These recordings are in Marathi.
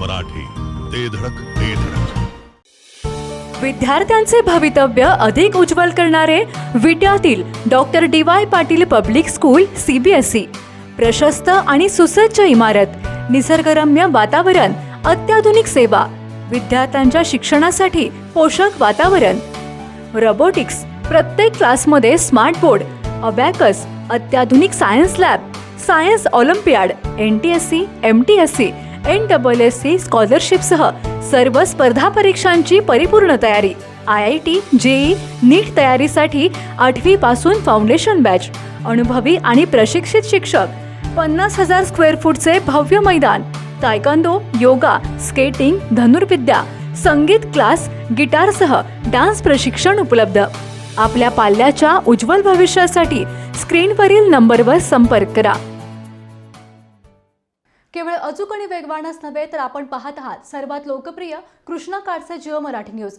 मराठी. ते धडक ते धडक. विद्यार्थ्यांचे भवितव्य अधिक उज्ज्वल करणारे विट्यातील doctor D Y Patil public school CBSE प्रशस्त आणि सुसज्ज इमारत निसर्गरम्य वातावरण अत्याधुनिक सेवा विद्यार्थ्यांच्या शिक्षणासाठी पोषक वातावरण. रोबोटिक्स प्रत्येक क्लासमध्ये स्मार्ट बोर्ड अबॅकस अत्याधुनिक science lab science olympiad N T S C M T S C N double S C स्कॉलरशिपसह सर्व स्पर्धा परीक्षांची परिपूर्ण तयारी. I I T JEE NEET तयारीसाठी आठवी पासून फाउंडेशन बॅच अनुभवी आणि प्रशिक्षित शिक्षक पन्नास हजार स्क्वेअर फूटचे भव्य मैदान तायकांदो योगा स्केटिंग धनुर्विद्या संगीत क्लास गिटारसह डान्स प्रशिक्षण उपलब्ध. आपल्या पाल्याच्या उज्ज्वल भविष्यासाठी स्क्रीनवरील नंबरवर संपर्क करा. केवळ अचूक आणि वेगवानच नव्हे तर आपण पाहत आहात सर्वात लोकप्रिय कृष्णा काडचे जिओ मराठी न्यूज.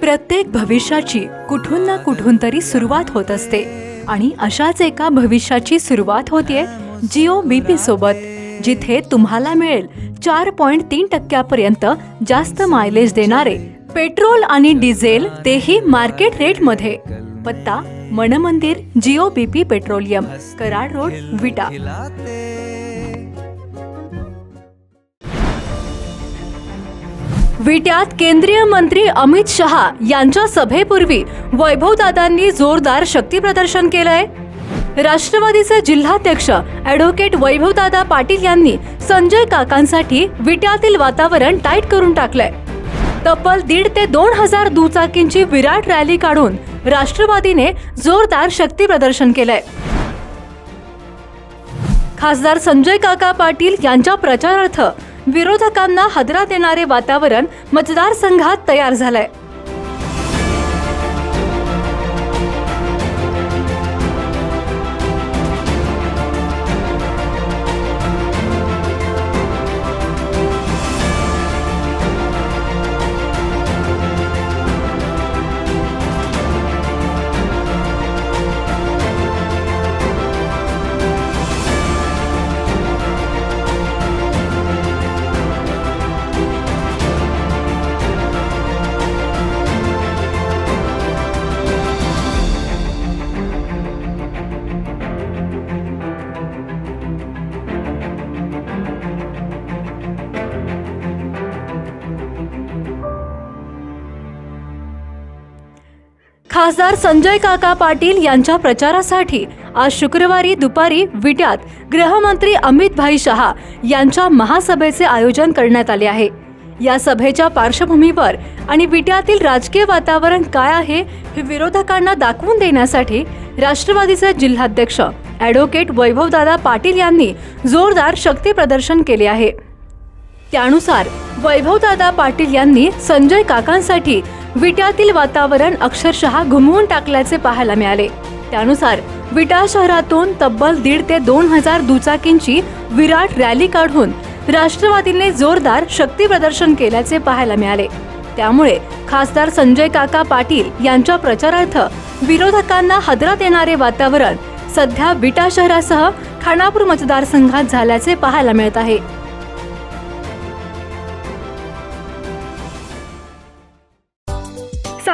प्रत्येक भविष्याची कुठून ना कुठून तरी सुरुवात होत असते. आणि अशाच एका भविष्याची सुरुवात होतीये जिओ बीपी सोबत जिथे तुम्हाला मिळेल चार पॉइंट तीन टक्क्यापर्यंत जास्त मायलेज देणारे पेट्रोल आणि डिझेल तेही मार्केट रेटमध्ये. पत्ता Manmandir Jio BP petroleum Karad road Vita. विट्यात केंद्रीय मंत्री अमित शहा यांच्या सभेपूर्वी वैभवदादांनी जोरदार शक्ती प्रदर्शन केलंय. राष्ट्रवादीचे जिल्हाध्यक्ष ॲडव्होकेट वैभवदादा पाटील यांनी संजय काकांसाठी विट्यातील वातावरण टाईट करून टाकलंय. तब्बल दीड ते दोन हजार दुचाकींची विराट रॅली काढून राष्ट्रवादीने जोरदार शक्ती प्रदर्शन केलंय. खासदार संजय काका पाटील यांच्या प्रचारार्थ विरोधकांना हादरा देणारे वातावरण मतदारसंघात तयार झालंय. खासदार संजय काका पाटील यांच्या प्रचारासाठी आज शुक्रवारी दुपारी विट्यात गृहमंत्री अमित भाई शहा यांच्या महासभेचे आयोजन करण्यात आले आहे. या सभेच्या पार्श्वभूमीवर आणि विट्यातील राजकीय वातावरण काय आहे हे विरोधकांना दाखवून देण्यासाठी राष्ट्रवादीचे जिल्हाध्यक्ष ॲडव्होकेट वैभवदादा पाटील यांनी जोरदार शक्ती प्रदर्शन केले आहे. त्यानुसार वैभवदादा पाटील यांनी संजय काकांसाठी विट्यातील वातावरण अक्षरशः घुमवून टाकल्याचे पाहायला मिळाले. त्यानुसार विटा शहरातून तब्बल दीड ते दोन हजार दुचाकींची विराट रॅली काढून राष्ट्रवादीने जोरदार शक्ती प्रदर्शन केल्याचे पाहायला मिळाले. त्यामुळे खासदार संजय काका पाटील यांच्या प्रचारार्थ विरोधकांना हदरात देणारे वातावरण सध्या विटा शहरासह खानापूर मतदारसंघात झाल्याचे पाहायला मिळत आहे.